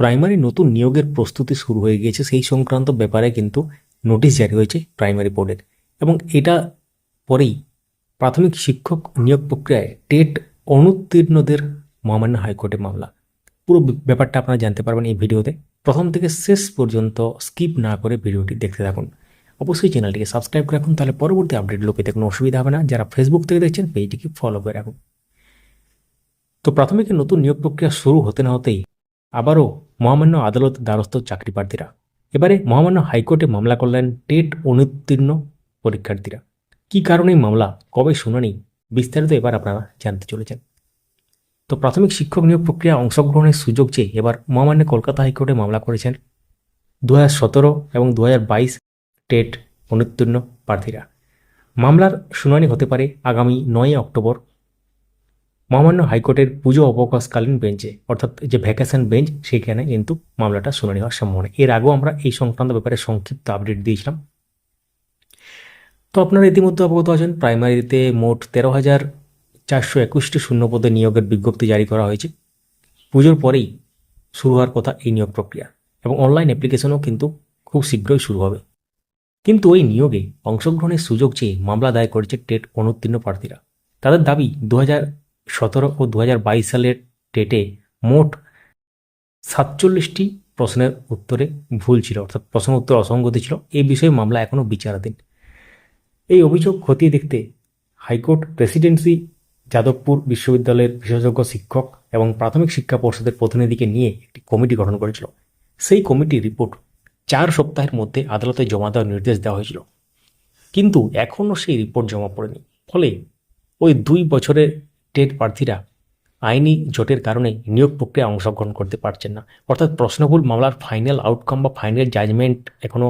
Primary নতুন নিয়োগের প্রস্তুতি শুরু হয়ে গিয়েছে। সেই সংক্রান্ত ব্যাপারে কিন্তু নোটিশ জারি হয়েছে প্রাইমারি বোর্ডের। এবং এটা পরেই প্রাথমিক শিক্ষক নিয়োগ প্রক্রিয়ায় টেট অনুত্তীর্ণদের মহামান্য হাইকোর্টে মামলা। পুরো ব্যাপারটা আপনারা জানতে পারবেন এই ভিডিওতে। প্রথম থেকে শেষ পর্যন্ত স্কিপ না করে ভিডিওটি দেখতে থাকুন। অবশ্যই চ্যানেলটিকে সাবস্ক্রাইব করে রাখুন, তাহলে পরবর্তী আপডেটগুলো পেতে কোনো অসুবিধা হবে না। যারা ফেসবুক থেকে দেখছেন, পেজটিকে ফলো করে রাখুন। তো প্রাথমিকের নতুন নিয়োগ প্রক্রিয়া শুরু হতে না হতেই আবারও মহামান্য আদালত দ্বারস্থ চাকরি প্রার্থীরা এবারে মহামান্য হাইকোর্টে মামলা করলেন টেট অনুত্তীর্ণ পরীক্ষার্থীরা। কী কারণে মামলা? কবে শুনানি? বিস্তারিত এবার আপনারা জানতে চলেছেন। তো প্রাথমিক শিক্ষক নিয়োগ প্রক্রিয়া অংশগ্রহণের সুযোগ চেয়ে এবার মহামান্য কলকাতা হাইকোর্টে মামলা করেছেন দু এবং দু টেট অনুত্তীর্ণ প্রার্থীরা। মামলার শুনানি হতে পারে আগামী নয় অক্টোবর মহামান্য হাইকোর্টের পুজো অবকাশকালীন বেঞ্চে, অর্থাৎ যে ভ্যাকেশন বেঞ্চ, সেখানে কিন্তু মামলাটা শুনানি হওয়ার সম্ভাবনা। এর আগেও আমরা এই সংক্রান্ত ব্যাপারে সংক্ষিপ্ত আপডেট দিয়েছিলাম। তো আপনারা ইতিমধ্যে অবগত আছেন, প্রাইমারিতে মোট তেরো হাজার চারশো একুশটি শূন্যপদে নিয়োগের বিজ্ঞপ্তি জারি করা হয়েছে। পুজোর পরেই শুরু হওয়ার কথা এই নিয়োগ প্রক্রিয়া, এবং অনলাইন অ্যাপ্লিকেশনও কিন্তু খুব শীঘ্রই শুরু হবে। কিন্তু ওই নিয়োগে অংশগ্রহণের সুযোগ চেয়ে মামলা দায়ের করেছে টেট অনুত্তীর্ণ প্রার্থীরা। তাদের দাবি, দু হাজার সতেরো ও দু হাজার বাইশ সালের টেটে মোট সাতচল্লিশটি প্রশ্নের উত্তরে ভুল ছিল, অর্থাৎ প্রশ্ন উত্তর অসঙ্গতি ছিল। এই বিষয়ে মামলা এখনও বিচারাধীন। এই অভিযোগ খতিয়ে দেখতে হাইকোর্ট প্রেসিডেন্সি যাদবপুর বিশ্ববিদ্যালয়ের বিশেষজ্ঞ শিক্ষক এবং প্রাথমিক শিক্ষা পর্ষদের প্রতিনিধিকে নিয়ে একটি কমিটি গঠন করেছিল। সেই কমিটির রিপোর্ট চার সপ্তাহের মধ্যে আদালতে জমা দেওয়ার নির্দেশ দেওয়া হয়েছিল। কিন্তু এখনও সেই রিপোর্ট জমা পড়েনি। ফলে ওই দুই বছরের টেট প্রার্থীরা আইনি জোটের কারণে নিয়োগ প্রক্রিয়ায় অংশগ্রহণ করতে পারছেন না। অর্থাৎ প্রশ্নভুল মামলার ফাইনাল আউটকাম বা ফাইনাল জাজমেন্ট এখনও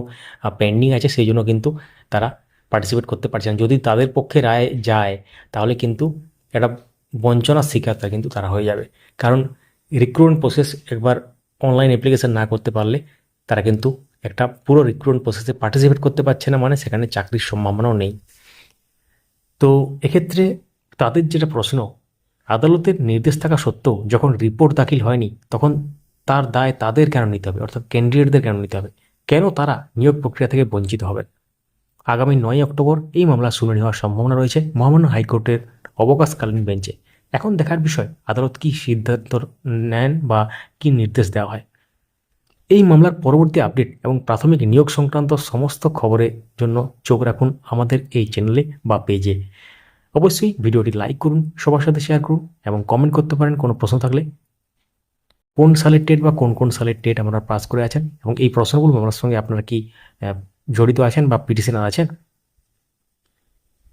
পেন্ডিং আছে, সেই জন্য কিন্তু তারা পার্টিসিপেট করতে পারছেন যদি তাদের পক্ষে রায় যায়, তাহলে কিন্তু একটা বঞ্চনার শিকারটা কিন্তু তারা হয়ে যাবে। কারণ রিক্রুটমেন্ট প্রসেস একবার অনলাইন অ্যাপ্লিকেশন না করতে পারলে তারা কিন্তু একটা পুরো রিক্রুটমেন্ট প্রসেসে পার্টিসিপেট করতে পারছে না মানে সেখানে চাকরির সম্ভাবনাও নেই। তো এক্ষেত্রে তাদের যেটা প্রশ্ন, আদালতের নির্দেশ থাকা সত্ত্বেও যখন রিপোর্ট দাখিল হয়নি, তখন তার দায় তাদের কেন নিতে হবে? অর্থাৎ ক্যান্ডিডেটদের কেন নিতে হবে? কেন তারা নিয়োগ প্রক্রিয়া থেকে বঞ্চিত হবেন? আগামী নয় অক্টোবর এই মামলা শুনানি হওয়ার সম্ভাবনা রয়েছে মহামান্য হাইকোর্টের অবকাশকালীন বেঞ্চে। এখন দেখার বিষয়, আদালত কী সিদ্ধান্ত নেন বা কী নির্দেশ দেওয়া হয়? এই মামলার পরবর্তী আপডেট এবং প্রাথমিক নিয়োগ সংক্রান্ত সমস্ত খবরের জন্য চোখ রাখুন আমাদের এই চ্যানেলে বা পেজে। অবশ্যই ভিডিওটি লাইক করুন, সবার সাথে শেয়ার করুন এবং কমেন্ট করতে পারেন, কোনো প্রশ্ন থাকলে। কোন সালের টেট বা কোন কোন সালের টেট আপনারা পাস করে আছেন এবং এই প্রশ্নগুলো আমার সঙ্গে আপনারা কি জড়িত আছেন বা পিটিশনার আছেন,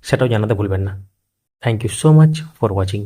সেটাও জানাতে ভুলবেন না। Thank you so much for watching